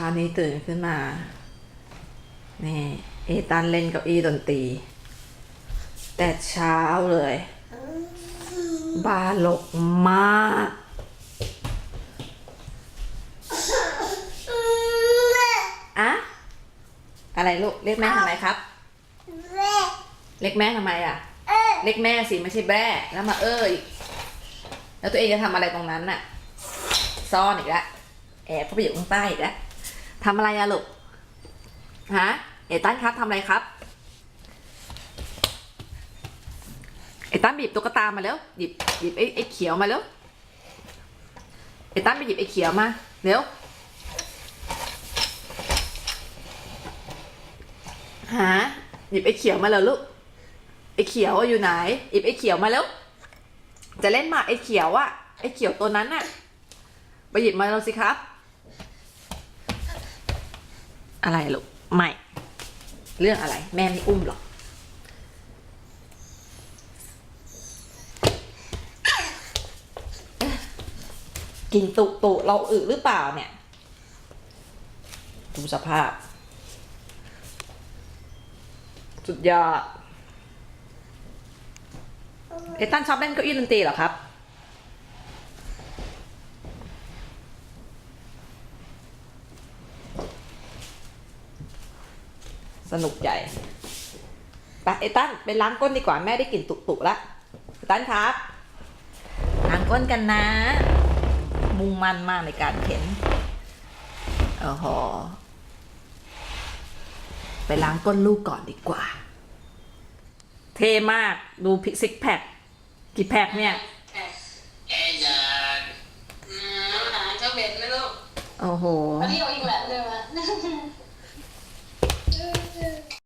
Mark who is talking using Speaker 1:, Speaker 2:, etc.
Speaker 1: ช้านี้ตื่นขึ้นมา นี่เอตันเล่นเก้าอี้ดนตรี แต่เช้าเลย บาหลกมาก อะอะไรลูก เรียกแม่ทำไมครับ เรียกแม่ทำไมอะ เรียกแม่สิไม่ใช่แบ้แล้วมาเอออีก แล้วตัวเองจะทำอะไรตรงนั้นน่ะ ซ่อนอีกแล้วแอบเข้าไปอยู่ข้างใต้อีกแล้ว ทำอะไรอะลูก ฮะ เอตันครับทำอะไรครับ เอตันบีบตุ๊กตามาแล้วหยิบหยิบไอ้ไอ้เขียวมาแล้ว เอตันไปหยิบไอ้เขียวมา เร็ว หา หยิบไอ้เขียวมาแล้วลูก ไอ้เขียวอะอยู่ไหน หยิบไอ้เขียวมาแล้ว จะเล่นหมากไอ้เขียวอะไอ้เขียวตัวนั้นน่ะไปหยิบมาแล้วสิครับ อะไรลูกไม่ เรื่องอะไร แม่ไม่อุ้มหรอก กินตุตุเราอึหรือเปล่าเนี่ย ดูสภาพ สุดยอดเอตันชอบเล่นเก้าอี้ดนตรีเหรอครับ สนุกใหญ่ไปเอตันไปล้างก้นดีกว่าแม่ได้กลิ่นตุตุละเอตันครับ ล้างก้นกันนะ มุ่งมั่นมากในการเข็นโอ้โหไปล้างก้นลูกก่อนดีกว่า เท่มากดูพิซิกแพคกี่แพคเนี่ย
Speaker 2: แกอยาก
Speaker 3: อืมหาเจ้าเบ็ดไหมลูก
Speaker 1: โอ้โห
Speaker 3: วันนี้เอาอีกแล้วเลยวะ